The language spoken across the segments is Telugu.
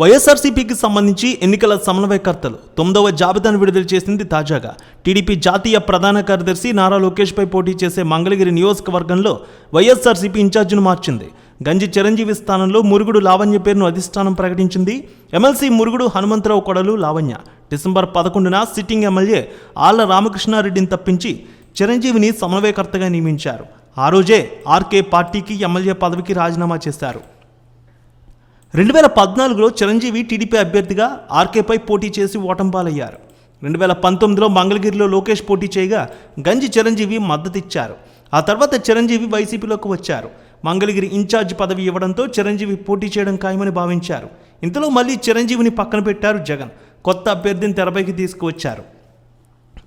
వైఎస్ఆర్సీపీకి సంబంధించి ఎన్నికల సమన్వయకర్తలు తొమ్మిదవ జాబితాను విడుదల చేసింది తాజాగా. టీడీపీ జాతీయ ప్రధాన కార్యదర్శి నారా లోకేష్పై పోటీ చేసే మంగళగిరి నియోజకవర్గంలో వైఎస్ఆర్సీపీ ఇన్ఛార్జిను మార్చింది. గంజి చిరంజీవి స్థానంలో మురుగుడు లావణ్య పేరును అధిష్టానం ప్రకటించింది. ఎమ్మెల్సీ మురుగుడు హనుమంతరావు కొడలు లావణ్య. డిసెంబర్ పదకొండున సిట్టింగ్ ఎమ్మెల్యే ఆళ్ళ రామకృష్ణారెడ్డిని తప్పించి చిరంజీవిని సమన్వయకర్తగా నియమించారు. ఆ రోజే ఆర్కే పార్టీకి ఎమ్మెల్యే పదవికి రాజీనామా చేశారు. రెండు వేల పద్నాలుగులో చిరంజీవి టీడీపీ అభ్యర్థిగా ఆర్కేపై పోటీ చేసి ఓటంపాలయ్యారు రెండు వేల పంతొమ్మిదిలో మంగళగిరిలో లోకేష్ పోటీ చేయగా గంజి చిరంజీవి మద్దతిచ్చారు. ఆ తర్వాత చిరంజీవి వైసీపీలోకి వచ్చారు. మంగళగిరి ఇన్ఛార్జ్ పదవి ఇవ్వడంతో చిరంజీవి పోటీ చేయడం ఖాయమని భావించారు. ఇంతలో మళ్ళీ చిరంజీవిని పక్కన పెట్టారు జగన్. కొత్త అభ్యర్థిని తెరపైకి తీసుకువచ్చారు.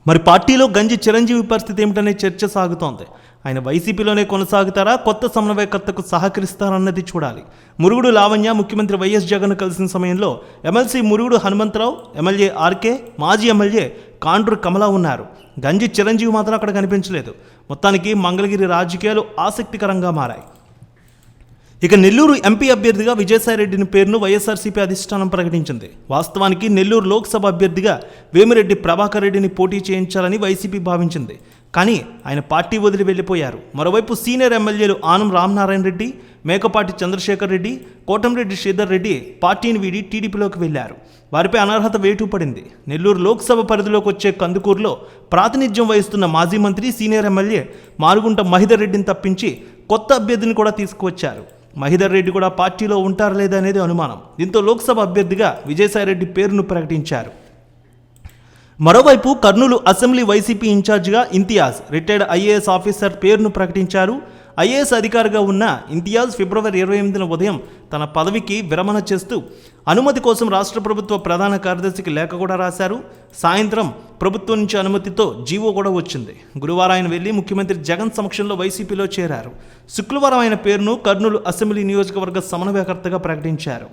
మరి పార్టీలో గంజి చిరంజీవి పరిస్థితి ఏమిటనే చర్చ సాగుతోంది. ఆయన వైసీపీలోనే కొనసాగుతారా? కొత్త సమన్వయకర్తకు సహకరిస్తారన్నది చూడాలి. మురుగుడు లావణ్య ముఖ్యమంత్రి వైఎస్ జగన్ కలిసిన సమయంలో MLC Murugudu Hanumantharao MLA RK మాజీ ఎమ్మెల్యే కాండ్రు కమలా ఉన్నారు. గంజి చిరంజీవి మాత్రం అక్కడ కనిపించలేదు. మొత్తానికి మంగళగిరి రాజకీయాలు ఆసక్తికరంగా మారాయి. ఇక నెల్లూరు ఎంపీ అభ్యర్థిగా విజయసాయిరెడ్డిని పేరును వైఎస్ఆర్సీపీ అధిష్టానం ప్రకటించింది. వాస్తవానికి నెల్లూరు లోక్సభ అభ్యర్థిగా వేమిరెడ్డి ప్రభాకర్ రెడ్డిని పోటీ చేయించాలని వైసీపీ భావించింది. కానీ ఆయన పార్టీ వదిలి వెళ్ళిపోయారు. మరోవైపు సీనియర్ ఎమ్మెల్యేలు ఆనం రామనారాయణ రెడ్డి మేకపాటి చంద్రశేఖర్ రెడ్డి కోటంరెడ్డి శ్రీధర్ రెడ్డి పార్టీని వీడి టీడీపీలోకి వెళ్ళారు వారిపై అనర్హత వేటు పడింది. నెల్లూరు లోక్సభ పరిధిలోకి వచ్చే కందుకూరులో ప్రాతినిధ్యం వహిస్తున్న మాజీ మంత్రి సీనియర్ ఎమ్మెల్యే మారుగుంట మహిదర్ రెడ్డిని తప్పించి కొత్త అభ్యర్థిని కూడా తీసుకువచ్చారు. మహిదర్ రెడ్డి కూడా పార్టీలో ఉంటారు లేదా అనేది అనుమానం. దీంతో లోక్సభ అభ్యర్థిగా విజయసాయిరెడ్డి పేరును ప్రకటించారు. మరోవైపు కర్నూలు అసెంబ్లీ వైసీపీ ఇన్ఛార్జిగా ఇంతియాజ్ రిటైర్డ్ ఐఏఎస్ ఆఫీసర్ పేరును ప్రకటించారు. ఐఏఎస్ అధికారిగా ఉన్న ఇంతియాజ్ ఫిబ్రవరి ఇరవై ఎనిమిదిన ఉదయం తన పదవికి విరమణ చేస్తూ అనుమతి కోసం రాష్ట్ర ప్రభుత్వ ప్రధాన కార్యదర్శికి లేఖ కూడా రాశారు. సాయంత్రం ప్రభుత్వం నుంచి అనుమతితో జీవో కూడా వచ్చింది. గురువారం ఆయన వెళ్ళి ముఖ్యమంత్రి జగన్ సమక్షంలో వైసీపీలో చేరారు. శుక్రవారం ఆయన పేరును కర్నూలు అసెంబ్లీ నియోజకవర్గ సమన్వయకర్తగా ప్రకటించారు.